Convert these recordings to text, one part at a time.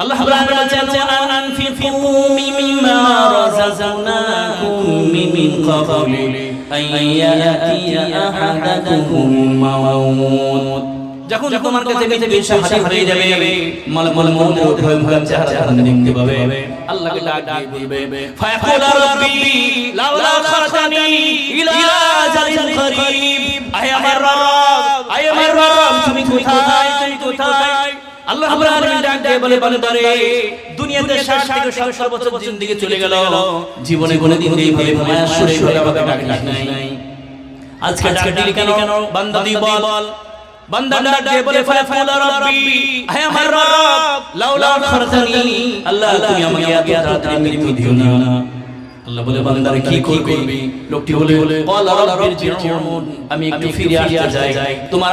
আল্লাহ রাব্বুল আলামিন আনফিকু মিম্মা রাযাকনাকুম মিন ক্বাবলি আন ইয়াতিয়া আহাদাকুম মাউত. যখন তোমার কাছে পৃথিবীর সাহায্য হয়ে যাবে মালাকুল মউতের ভয় ভয় চেহারা তারা দেখতে পাবে। আল্লাহকে ডাক দিয়ে বলবে ফায়াকুল রাব্বি লাউলা খারতানি ইলা আজালিন করিব আয় আমার রব আয় আমার রব তুমি কোথায় তুমি কোথায়? আল্লাহ রাব্বুল আলামিন ডাক বলে বান্দারে দুনিয়াতে 60 থেকে 70 বছর জিন্দেগি চলে গেল। জীবনে কোনোদিন এইভাবে মায়া সুরে আমাকে নাই। আজকে আজকে দিলি কেন? বান্দা বল বান্দা ডাক বলে রাব্বি। হে আমার রব। লাউলা আল্লাহ তুমি আমাকে এত তাড়াতাড়ি মৃত্যু দিও না। আল্লাহ বলে বান্দারে কি করবি? লোকটি বলে রাব্বির আমি একটু ফিরে আসতে চাই। তোমার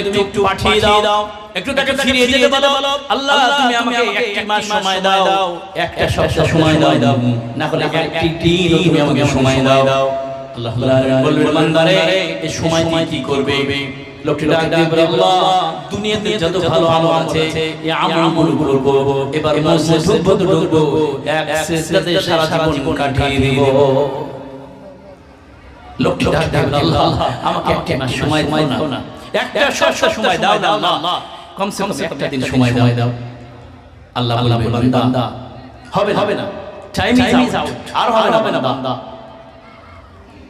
একটু একটু পাঠিয়ে দাও। একটু তাকে ফিরিয়ে যেতে বলো আল্লাহ তুমি আমাকে একটি মাস সময় দাও। একটা সপ্তাহ সময় দাও। না হলে একটি দিন তুমি আমাকে সময় দাও। আল্লাহ বলবে বান্দারে এই সময় তুই কি করবে? লোকটি ডাক দিয়ে বলে আল্লাহ দুনিয়াতে যত ভালো ভালো আছে এই আমল করব। এবার মসজিদে ঢুকবো তো ঢুকবো। এক সেজদাতে সারা জীবন কাটিয়ে দিব। লোকটি ডাক দিয়ে আল্লাহ আমাকে একটা সময় দাও না একটা সপ্তাহ সময় দাও না আল্লাহ কমসে কম একটা দিন সময় দাও। দাও। আল্লাহ বলবে বান্দা হবে হবে না। টাইম ইজ আউট আর হবে না বান্দা।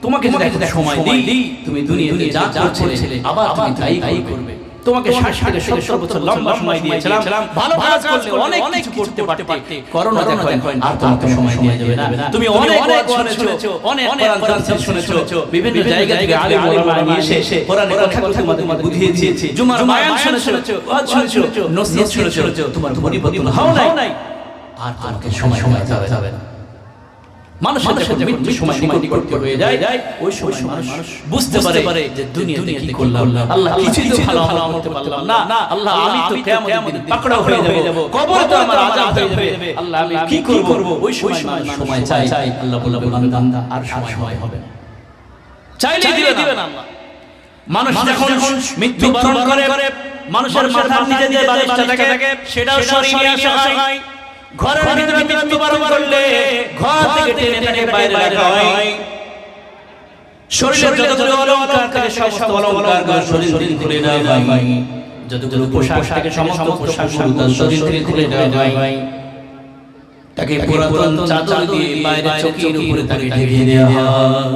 তোমাকে যদি একটা সময় দিই তুমি দুনিয়াতে যা করছিলে আবার তুমি তাই করবে। তোমাকে ষাট থেকে সত্তর বছর লম্বা সময় দিয়েছিলাম। ভালো কাজ করলে অনেক কিছু করতে পারতে। করোনা দেখো আর তোমাকে সময় দেওয়া যাবে না। তুমি অনেক ওয়াজ শুনেছো অনেক কোরআন শুনেছো বিভিন্ন জায়গা থেকে আলেম ওলামা নিয়ে এসে কোরআনের কথা তোমাদের বুঝিয়ে দিয়েছে। জুমার বায়ান শুনেছো ওয়াজ শুনেছো নসিহত শুনেছো তোমার পরিবর্তন হও নাই। আর তোমাকে সময় সময় যাবে না। মানুষের সাথে মৃত্যু সময় নিকট হয়ে যায় ওই সময় মানুষ বুঝতে পারে যে দুনিয়াতে কি করলাম আল্লাহ কিছুই তো ভালো আমল করতে পারলাম না। আল্লাহ আমি তো কিয়ামতের দিন পাকড়াও হয়ে যাব। কবর তো আমার আযাব হয়ে যাবে। আল্লাহ আমি কি করব? ওই সময় সময় চাই। আল্লাহ বলবে বান্দা আর সময় হবে না। চাইলে দিবেন আল্লাহ। মানুষ যখন মৃত্যু বরণ করে মানুষের মাথার নিচে যে বালিশটা থাকে সেটাও সরিয়ে নিয়ে আসা হয় ঘরের ভিতরে মৃত্যুবরণ করলে ঘর থেকে টেনে টেনে বাইরে রাখা হয়। শরীরে যতগুলো অলংকার থাকে সমস্ত অলংকার শরীর থেকে খুলে দেওয়া হয়। যতগুলো পোশাক থাকে সমস্ত পোশাক শরীর থেকে খুলে দেওয়া হয়। তাকে পুরাতন চাদর দিয়ে বাইরে চোখের উপরে তাকে ঢেকে দেওয়া হয়।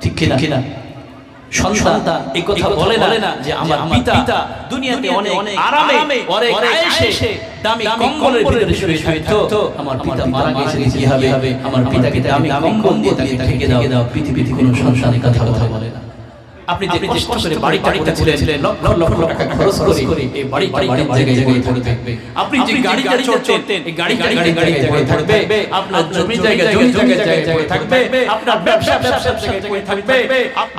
ঠিক কিনা? সন্তান এই কথা বলে না যে আমার পিতা দুনিয়াতে অনেক আরামে অনেক আয়েশে দামি কম্বলের ভিতরে শুয়ে শুয়ে থাকতো আমার পিতা মারা গেছে কি হবে আমার পিতাকে দামি কম্বল দিয়ে তাকে দাও পৃথিবীতে কোনো সন্তানের কথা কথা বলে না। আপনি যে কষ্ট করে বাড়ি বাড়িটা ছিলেন লক্ষ লক্ষ টাকা খরচ করে এই বাড়ি বাড়ি জায়গায় জায়গায় থাকবে। আপনি যে গাড়ি গাড়ি চড়তেন এই গাড়ি গাড়ি গাড়ি গাড়ি জায়গায় থাকবে। আপনার জমি জায়গা জমি জায়গা জায়গায় থাকবে। আপনার ব্যবসা ব্যবসা জায়গায় থাকবে।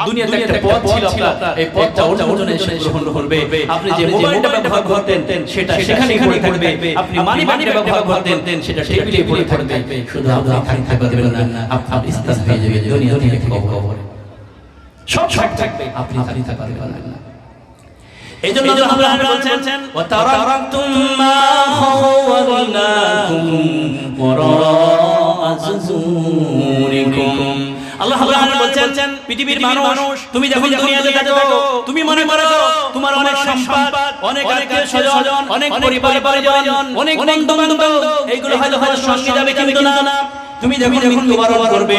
দুনিয়াতে একটা পথ ছিল আপনার এই পথটা এসে গ্রহণ করবে আপনি যে মোবাইলটা ব্যবহার করতেন সেটা সেখানে পড়ে থাকবে আপনি মানি মানি ব্যবহার করতেন সেটা টেবিলে পড়ে থাকবে। শুধু আপনি থাকতে পারবেন না আপনি ইস্তাস হয়ে যাবে দুনিয়া থেকে কবরে সব সব থাকবে। আপনি আপনি থাকতে পারবেন। না। এই জন্য আল্লাহ বলছেন ওয়া তারাকতুম মা খাওয়ালনাকুম ওয়ারা'a যুজুরিকুম আল্লাহ বলছেন পৃথিবীর মানুষ তুমি যখন দুনিয়াতে থাকো তুমি মনে করো তোমার অনেক সম্পদ অনেক আত্মীয় স্বজন অনেক পরিবার পরিজন অনেক বন্ধু বান্ধব এইগুলো হয়তো হয়তো সঙ্গে যাবে কিন্তু না। তুমি যখন মৃত্যুবরণ করবে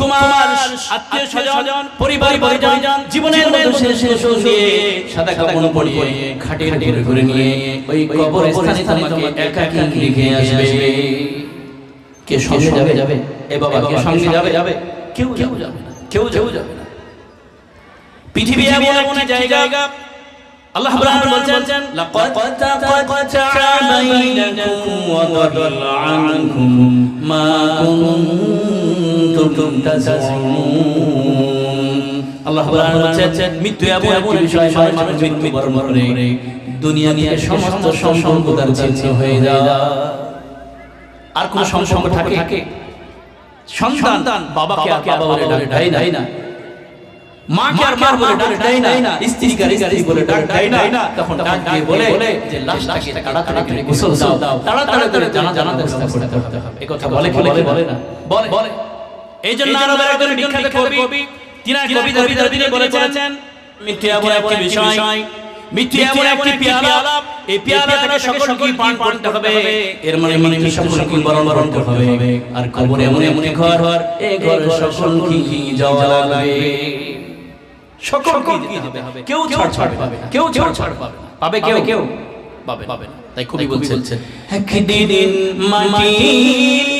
তোমার আত্মীয় স্বজন পরিবার পরিজন জীবনের মতো শেষ শেষ দিয়ে সাদা কাপড় পরিয়ে খাটের ঘরে ঘরে নিয়ে ওই কবর স্থানে তোমাকে একাকী রেখে আসবে। কে সঙ্গে যাবে? যাবে? এ বাবা কে সঙ্গে যাবে? যাবে? কেউ কেউ যাবে না। কেউ কেউ যাবে না। পৃথিবী এমন এমন জায়গা। আল্লাহ বলছেন লাকাদ তাকাতা বাইনাকুম ওয়া দাল্লা আনকুম মা কুনতুম তাযামুন আল্লাহ রাব্বুল মৃত্যু এমন এমন বিষয় মানুষ মৃত্যু করে দুনিয়া নিয়ে সমস্ত সম্পর্ক তার ছিন্ন হয়ে যায়। আর কোন সম্পর্ক থাকে? সন্তান বাবাকে আর বাবা বলে ডাকে না। মাকে আর মা বলে ডাক দেয় না। স্ত্রীকে আর স্ত্রী বলে ডাক দেয় না। তখন ডাক দিয়ে বলে যে লাশটাকে তাড়াতাড়ি করে গোসল দাও। তাড়াতাড়ি করে জানা জানা ব্যবস্থা করতে হবে। এই কথা বলে কি বলে না। বলে। বলে। এই জন্য আরবের একজন বিখ্যাত কবি তিনি কবিতার ভিতরে তিনি বলেছেন এমন একটি বিষয়। মিথ্যা এমন একটি পেয়ালা এই পেয়ালা সকলকে পান করতে হবে। এর মানে সকলকে বরণ বরণ করতে হবে। আর কবরে এমন এমন ঘর এই ঘরে সকলকে যাওয়া লাগবে। সকলকে যেতে হবে কেউ ছাড় ছাড় পাবে কেউ ছাড় ছাড় পাবে পাবে কেউ কেউ পাবে পাবে তাই খুবই বলছে একদিন মাটির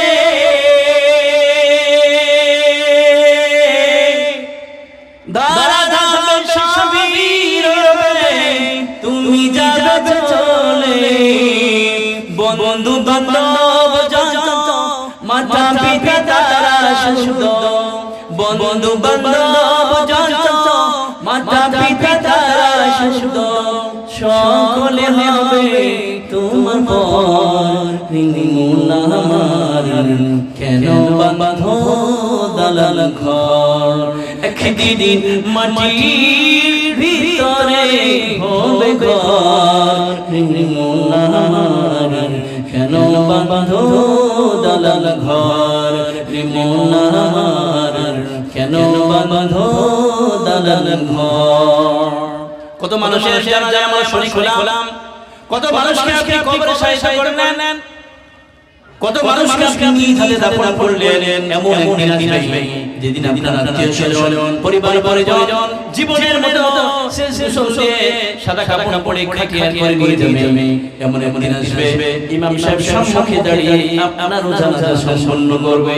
বন্ধু বান্ধব মাতা পিতা তারা হবে তোমার কেন বাঁধো দালাল ঘর? একদিন মাটির ভিতরে হবে ঘর। কেন বাঁধো দালাল ঘর? নিমুনার কেন বাঁধো দালাল ঘর? কত মানুষের জানা যায় আমরা শরীর খোলাম। কত মানুষকে আপনি কবরে সাহায্য করে নেন। কত মানুষকে আপনি নিজ হাতে দাফন করলেন। এমন একদিন আসবে। যেদিন আপনার আত্মীয় স্বজন পরিবার পরিজন জীবনের মতো শেষ শুনতে সাদা কাপড় পরে খাটিয়া করে নিয়ে যাবে। এমন এমন দিন আসবে। ইমাম সাহেব সম্মুখে দাঁড়িয়ে আপনার জানাজা সম্পন্ন করবে।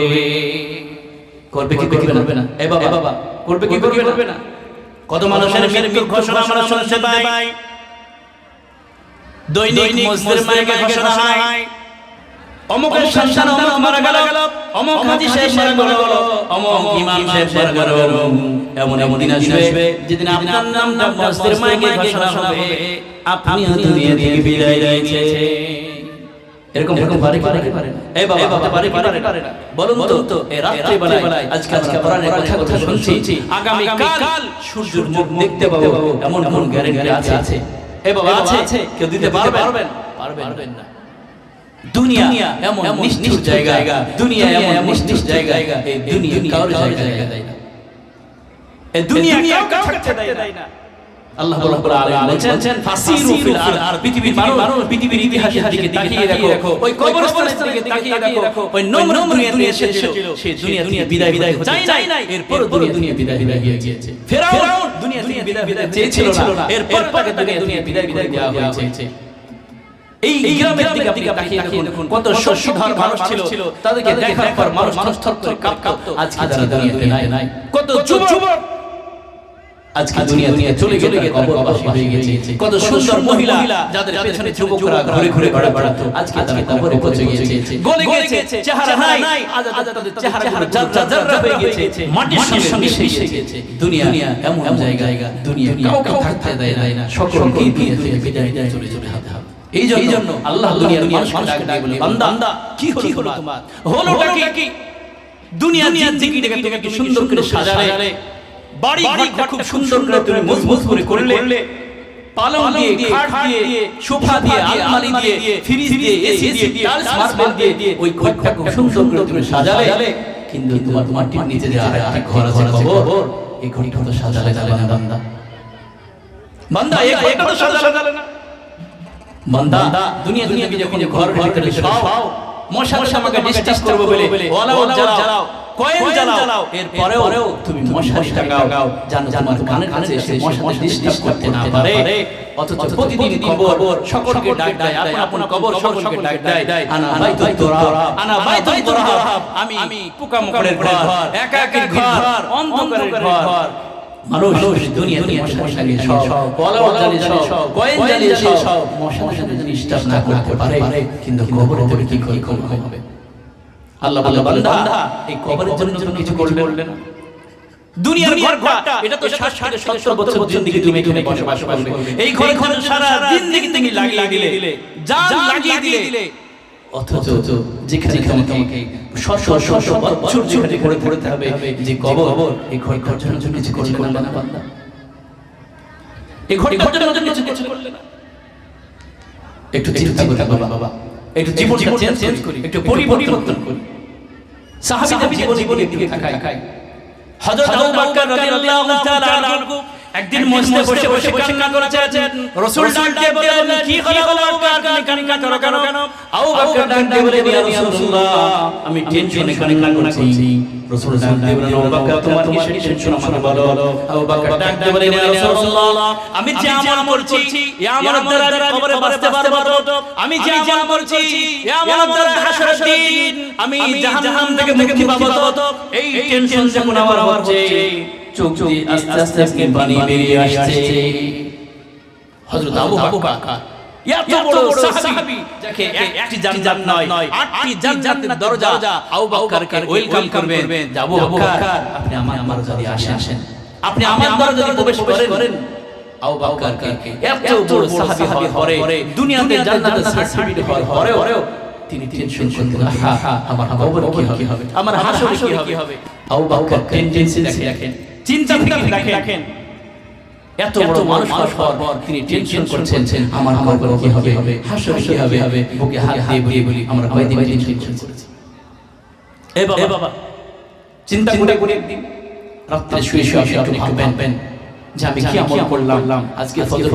করবে কি করবে না? এ বাবা বাবা করবে কি করবে না। কত মানুষের মৃত্যুর ঘোষণা আমরা শুনতে পাই। দৈনিক মসজিদের মাইকে ঘোষণা হয়। অমুকের সন্তান অমুক মারা গেল অমুক হাজি সাহেব মারা গেল। অমুক ইমাম সাহেব মারা গেল। এমন এমন দিন আসবে যেদিন আপনার নামটা মসজিদের মাইকে ঘোষণা হবে। আপনি দুনিয়া থেকে বিদায় এরকম এরকম পারে পারে পারে এই বাবা বাবা পারে পারে পারে বলুন তো এই রাত্রি বেলায় আজকে আজকে কোরআনের কথা কথা শুনছি আগামী কাল সূর্যের মুখ দেখতে পাবো এমন এমন গ্যারান্টি আছে? আছে? এই বাবা আছে? কেউ দিতে পারবেন? পারবেন? না। দুনিয়া এমন নিষ্ঠুর জায়গা। দুনিয়া এমন নিষ্ঠুর জায়গা। এই দুনিয়া কারোর জায়গা দেয় না। এই দুনিয়া কাউকে থাকতে দেয় না। আল্লাহ রাব্বুল আলামিন বলেছেন ফাসিরু ফিল আর পৃথিবীর মানুষ পৃথিবীর ইতিহাসের দিকে তাকিয়ে দেখো। ওই কবরস্থানের দিকে তাকিয়ে দেখো। ওই নমরুদ দুনিয়াতে এসেছিল। সে দুনিয়া দুনিয়া বিদায় বিদায় হতে চাই নাই। এরপর দুনিয়া বিদায় বিদায় গিয়েছে ফেরাউন দুনিয়া থেকে বিদায় বিদায় চেয়েছিল না। এরপর তাকে দুনিয়া দুনিয়া বিদায় বিদায় দেওয়া হয়েছে। এই গ্রামের দিকে আপনি তাকিয়ে দেখুন কত শশীধর মানুষ ছিল। তাদেরকে দেখার পর মানুষ মানুষ থর কাঁপতো। আজকে তারা দুনিয়াতে নাই কত যুবক আজকে দুনিয়া দুনিয়া চলে গেলে কবরবাসী হয়ে গেছে। কত সুন্দর মহিলা যাদের পেছনে যুবকরা ঘুরে ঘুরে বেড়া বেড়াতো। আজকে তারা কবরে পৌঁছে গিয়েছে গলে গিয়েছে চেহারা নাই আজ তাদের চেহারা যাত্রা যাত্রা হয়ে গিয়েছে মাটির সঙ্গে মিশে গিয়েছে দুনিয়া এমন জায়গা দুনিয়া কাউকে থাকতে দেয় না। সকলকে দিয়ে দিয়ে বিদায় দিয়ে চলে চলে হাতে হাতে এই জন্য আল্লাহ দুনিয়ার মানুষকে ডাক ডাক বলে বান্দা কি হলো তোমার হলোটা কি দুনিয়া জিন্দেগিটাকে তুমি সুন্দর করে সাজালে বাড়ি ঘরটা খুব সুন্দর করে তুমি মজবুত করে করলে পালং দিয়ে খাট দিয়ে সোফা দিয়ে আলমারি দিয়ে ফ্রিজ দিয়ে এসি দিয়ে টাইলস মার্বেল দিয়ে ওই ঘরটা খুব সুন্দর করে তুমি সাজালে কিন্তু তোমার মাটির নিচে যে আরেকটা ঘর আছে কবর এই ঘরটা তো সাজালে যাবে না। বান্দা। বান্দা এই ঘরটা তো সাজালে না। বান্দা দুনিয়া দুনিয়া যখন ঘর ভিতরে সব মশা মশা আমাকে ডিস্টার্ব করবে বলে। ওয়ালাও জ্বালাও। কয়েন জ্বালাও। এর তুমি মশারি টাকাও জানো তোমার কাছে এসে মশা ডিস্টার্ব করতে না পারে। অথচ প্রতিদিন কবর সকলকে ডাক দেয়। আপন আপন কবর সকলকে ডাক দেয়। আনা বাইতুল তোরা আনা বাইতুল তোরা আমি আমি পোকামাকড়ের ঘর। একা ঘর। অন্ধকারের ঘর। মানুষ দুনিয়া দুনিয়া মশা জ্বালিয়ে সব পলাও জ্বালিয়ে সব কয়েন জ্বালিয়ে সব মশা মশা যদি ডিস্টার্ব না করতে পারে। কিন্তু কবরে তবে কি করে কম হবে? আল্লাহ বলে বান্দা এই কবরের জন্য জন্য কিছু করলে না। দুনিয়ার ঘরটা এটা তো 60 থেকে 70 বছর জিন্দেগি তুমি এখানে বসবাস করবে। এই ঘরে সারা জিন্দেগি তুমি লাগিয়ে দিলে। জান লাগিয়ে দিলে। অথচ যেখানে তোমাকে শত শত বছর যেখানে করে পড়তে হবে যে কবর এই ঘর ঘর জন্য জন্য কিছু করলে না বান্দা। এই ঘর ঘর জন্য জন্য কিছু করলে না একটু চিন্তা করে বাবা। বাবা। একটু জীবন চেঞ্জ করি একটু পরিবর্তন করি। সাহাবীদের জীবন দিকে তাকাই। হযরত আবু বকর রাদিয়াল্লাহু তাআলা আনহু একদিন মসজিদে বসে বসে কান্না করেছেন। রাসূল ডাকতে বলেন কি হলো আবু বকর তুমি কান্না করো কেন? আবু বকর ডাকতে বলেন ইয়া রাসূলুল্লাহ আমি টেনশনে কান্না করছি। রাসূল ডাকতে বলেন আবু বকর তোমার কি টেনশন আমাকে বলো আবু বকর ডাকতে বলেন ইয়া রাসূলুল্লাহ আমি যে আমল করছি এই আমল দ্বারা কবরে বাঁচতে পারব। আমি যে আমল করছি এই আমল দ্বারা হাসরের দিন আমি জাহান্নাম থেকে মুক্তি পাবো এই টেনশন যখন আমার হচ্ছে চোখ দিয়ে আস্তে আস্তে আস্তে পানি বেরিয়ে আসছে। হযরত আবু বকর। এত বড় সাহাবী। যাকে একটি জান্নাত নয় আটটি জান্নাতের দরজা আবু বকরকে ওয়েলকাম করবেন। যে আবু বকর আপনি আমার আমার দরজায় আসেন। আপনি আমার দরজায় প্রবেশ করেন। আবু বকরকে এত বড় সাহাবী হওয়ার পরে দুনিয়াতে জান্নাতের সার্টিফিকেট হওয়ার পরেও তিনি টেনশন করতেন আমার কবর কি হবে? আমার হাসর কি হবে? আবু বকর টেনডেন্সি দেখেন চিন্তা থেকে দেখেন এত বড় মানুষ হওয়ার পর তিনি টেনশন করছেন আমার কবর কি হবে? হাসর কি হবে? হবে? বুকে হাত দিয়ে বলি বলি আমরা কয় টেনশন করেছি? এ বাবা চিন্তা করে করে একদিন রাত্রে শুয়ে শুয়ে আপনি একটু ভাববেন যে আমি কি আমল করলাম? আজকে ফজর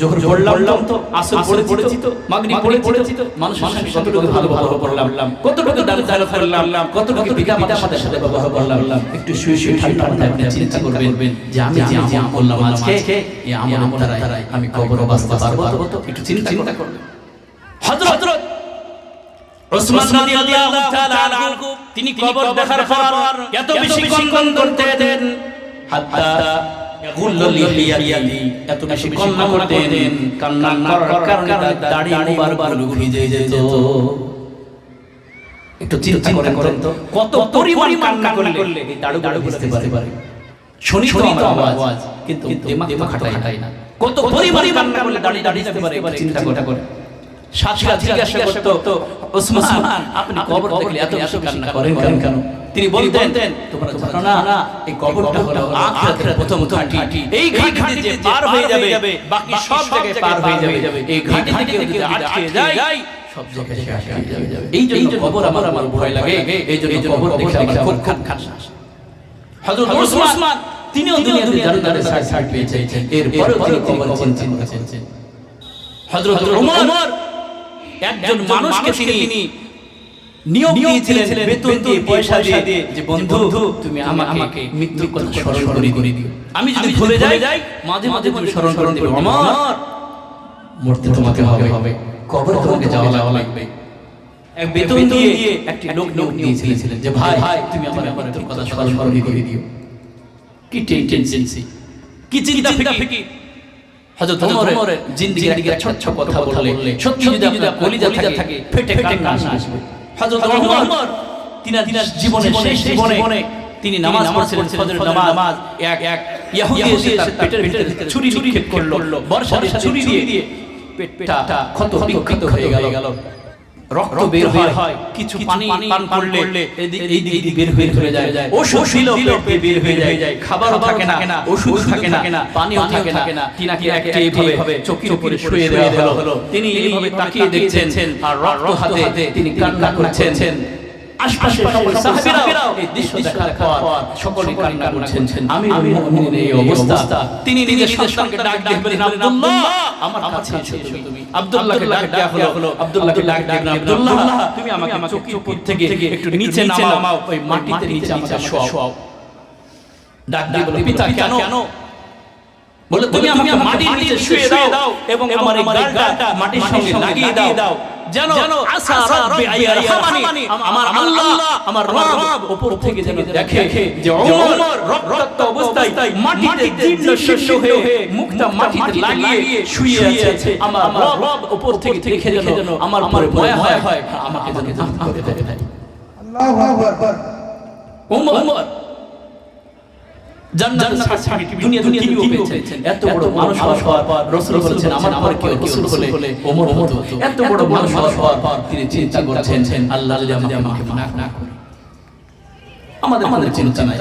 জোহর পড়লাম তো আসর পড়েছি তো মাগরিব পড়েছি তো মানুষের সাথে কতটুকু ভালো ব্যবহার করলাম কতটুকু দান দান করলাম কতটুকু পিতা মাতার সাথে সাথে ব্যবহার করলাম একটু শুয়ে শুয়ে ঠান্ডা মাথায় আপনি চিন্তা করবেন যে আমি যে আমল করলাম আজকে এই আমল দ্বারাই আমি কবর বাঁচতে পারব তো একটু চিন্তা চিন্তা করবেন। হযরত ওসমান রাদিয়াল্লাহু তাআলা আনহু তিনি কবর দেখার পর এত বেশি কঙ্কন করতে দেন হাত্তা এত বেশি কান্না করতেন কান্না করার কারণে দাড়ি বারবার ভিজে যেত। একটু চিন্তা করেন তো কত পরিমাণ কান্না করলে দাড়ু দাড়ু বুঝতে পারে। শুনি তো আমার আওয়াজ কিন্তু দিমাগ তো খাটাই না। কত পরিমাণ কান্না করলে দাড়ি দাড়ি যেতে পারে চিন্তা করে সাথীরা জিজ্ঞাসা করতো ওসমান আপনি কবর দেখলে এত বেশি কান্না করেন কেন? কেন? তিনি বলতেন তোমরা জানো না এই কবরটা হলো আখিরাতের প্রথম ঘাঁটি। এই ঘাঁটি যে পার হয়ে যাবে বাকি সব জায়গায় পার হয়ে যাবে। এই ঘাঁটি থেকে যদি আটকে যায় সব জায়গায় শেষ হয়ে যাবে। এই জন্য কবর আমার আমার ভয় লাগে এই জন্য কবর দেখে আমার খুব খান খান হযরত ওসমান তিনিও দুনিয়াতে দাঁড়ে দাঁড়ে সাইড সাইড পেয়েছেন এরপরেও তিনি কবর চিন্তা করেছেন হযরত ওমর একজন মানুষকে তিনি নিয়োগ দিয়েছিলেন বেতন দিয়ে পয়সা দিয়ে যে বন্ধু তুমি আমাকে মৃত্যুর কথা স্মরণ করে দিও। আমি যদি ভুলে যাই মাঝে মাঝে তুমি স্মরণ করে দিবে। আমার মরতে তোমাকে হবে। হবে। কবরে তোমাকে যাওয়া যাওয়া লাগবে। এক বেতন দিয়ে একটি লোক নিয়োগ দিয়েছিলেন। যে ভাই তুমি আমার কথা স্মরণ করে দিও। কি কি চিন্তা ফিকির হযরত ওমরের জিন্দেগির দিকে ছোট ছোট কথা বললে সত্যি যদি আপনার কলিজা থাকে ফেটে কান্না আসবে। হযরত ওমর তিনি তিনার জীবনে শেষ জীবনে তিনি নামাজ পড়ছিলেন ফজরের নামাজ। এক এক ইহুদি এসে তার পেটের ভিতরে ছুরি নিক্ষেপ করল। বর্ষা ছুরি দিয়ে পেটটা ক্ষত বিক্ষত হয়ে গেল। রক্ত বের হয় কিছু পানি পান করলে এই দিক বের হয়ে চলে যায়। ওষুধ পেট বের হয়ে যায়। খাবার থাকে না। ওষুধ থাকে না। পানিও থাকে না। তিনাকে একে এইভাবে চোখের উপরে শুয়ে দেওয়া হলো। তিনি এইভাবে তাকিয়ে দেখছেন আর রক্ত হাতে তিনি কান্না করছেন। আশপাশে সাহাবীরাও এই দৃশ্য দেখার পর সকলে কান্না করছেন। আমি আমি মুমিনের এই অবস্থা। তিনি নিজের সন্তানকে ডাক দিয়ে বলেন আব্দুল্লাহ আমার কাছে এসো তুমি। আব্দুল্লাহকে ডাক দেয়া হলো আব্দুল্লাহকে ডাক দিয়ে আব্দুল্লাহ তুমি আমাকে চোখের উপর থেকে একটু নিচে নামাও ওই মাটিতে নিচে আমাকে শোয়াও। ডাক দিয়ে বলে পিতা কেন? বলে তুমি আমাকে মাটির নিচে শুয়ে দাও এবং আমার এই গালটা মাটির সঙ্গে লাগিয়ে দাও যেন আসা রব্বি আমার আল্লাহ আমার রব উপর থেকে যেন দেখে যে ওমর রক্তাক্ত অবস্থায় মাটিতে জীর্ণ শীর্ণ হয়ে মুখটা মাটিতে লাগিয়ে শুয়ে আছে। আমার রব উপর থেকে দেখে যেন আমার উপরে মায়া হয়। হয়। আমাকে যেন আল্লাহু আকবার। ওমর জান্নাত সার্টিফিকেট দুনিয়া দুনিয়া কি পেয়েছেন এত বড় মানুষ হওয়ার পর রাসূল বলেছেন আমার আমার কেউ রাসূল হলে ওমর হতো। এত বড় মানুষ হওয়ার পর তিনি চিন্তা করছেন আল্লাহ যদি আমাকে মাফ না করে আমাদের আমাদের চিন্তা নাই।